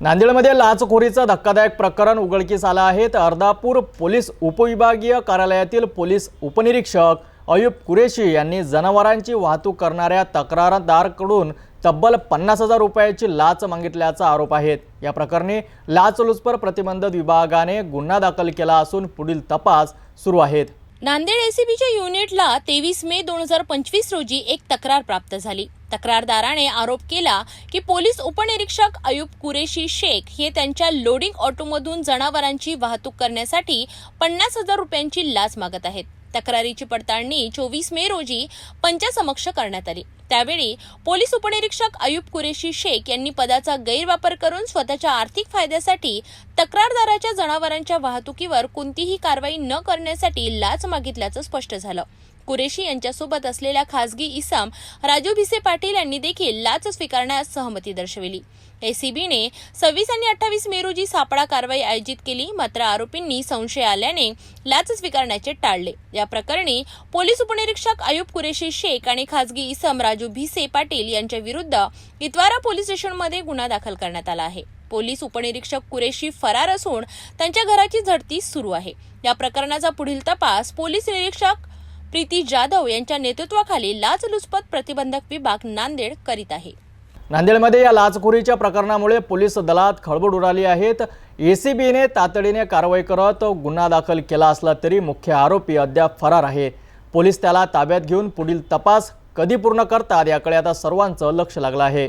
नांदेडमध्ये लाचखोरीचं धक्कादायक प्रकरण उघडकीस आलं आहे. तर अर्धापूर पोलीस उपविभागीय कार्यालयातील पोलीस उपनिरीक्षक अयूब कुरेशी यांनी जनावरांची वाहतूक करणाऱ्या तक्रारदारकडून तब्बल पन्नास हजार रुपयाची लाच मागितल्याचा आरोप आहे. या प्रकरणी लाचलुचपर प्रतिबंधक विभागाने गुन्हा दाखल केला असून पुढील तपास सुरू आहेत. नांदेड एसीबीच्या युनिटला तेवीस मे दोन हजार पंचवीस रोजी एक तक्रार प्राप्त झाली. तक्रारदाराने आरोप केला की पोलीस उपनिरीक्षक अयूब कुरेशी शेख हे त्यांच्या लोडिंग ऑटोमधून जनावरांची वाहतूक करण्यासाठी पन्नास हजार रुपयांची लाच मागत आहेत. तक्रारीची पडताळणी चोवीस मे रोजी पंचासमक्ष करण्यात आली. त्यावेळी पोलीस उपनिरीक्षक अयुब कुरेशी शेख यांनी पदाचा गैरवापर करून स्वतःच्या आर्थिक फायद्यासाठी तक्रारदाराच्या जनावरांच्या वाहतुकीवर कोणतीही कारवाई न करण्यासाठी लाच मागितल्याचं स्पष्ट झालं. कुरेशी यांच्यासोबत असलेल्या खासगी इसाम राजू भिसे पाटील यांनी देखील लाच स्वीकारण्यास सहमती दर्शविली. एसीबीने सव्वीस आणि अठ्ठावीस मे रोजी सापळा कारवाई आयोजित केली मात्र आरोपींनी संशय आल्याने लाच स्वीकारण्याचे टाळले. या प्रकरणी पोलीस उपनिरीक्षक अयुब कुरेशी शेख आणि खासगी इसम राजू भिसे पाटील यांच्या विरुद्ध इतवारा पोलीस स्टेशनमध्ये गुन्हा दाखल करण्यात आला आहे. पोलीस उपनिरीक्षक कुरेशी फरार असून त्यांच्या घराची झडती सुरू आहे. या प्रकरणाचा पुढील तपास पोलीस निरीक्षक प्रीती जाधव यांच्या नेतृत्वाखाली लाचलुचपत प्रतिबंधक विभाग नांदेड करीत आहे. नांदेडमध्ये या लाचखोरीच्या प्रकरणामुळे पोलीस दलात खळबळ उडाली आहेत. एसीबीने तातडीने कारवाई करत गुन्हा दाखल केला असला तरी मुख्य आरोपी अद्याप फरार आहे. पोलीस त्याला ताब्यात घेऊन पुढील तपास कधी पूर्ण करतात याकडे आता सर्वांचं लक्ष लागलं आहे.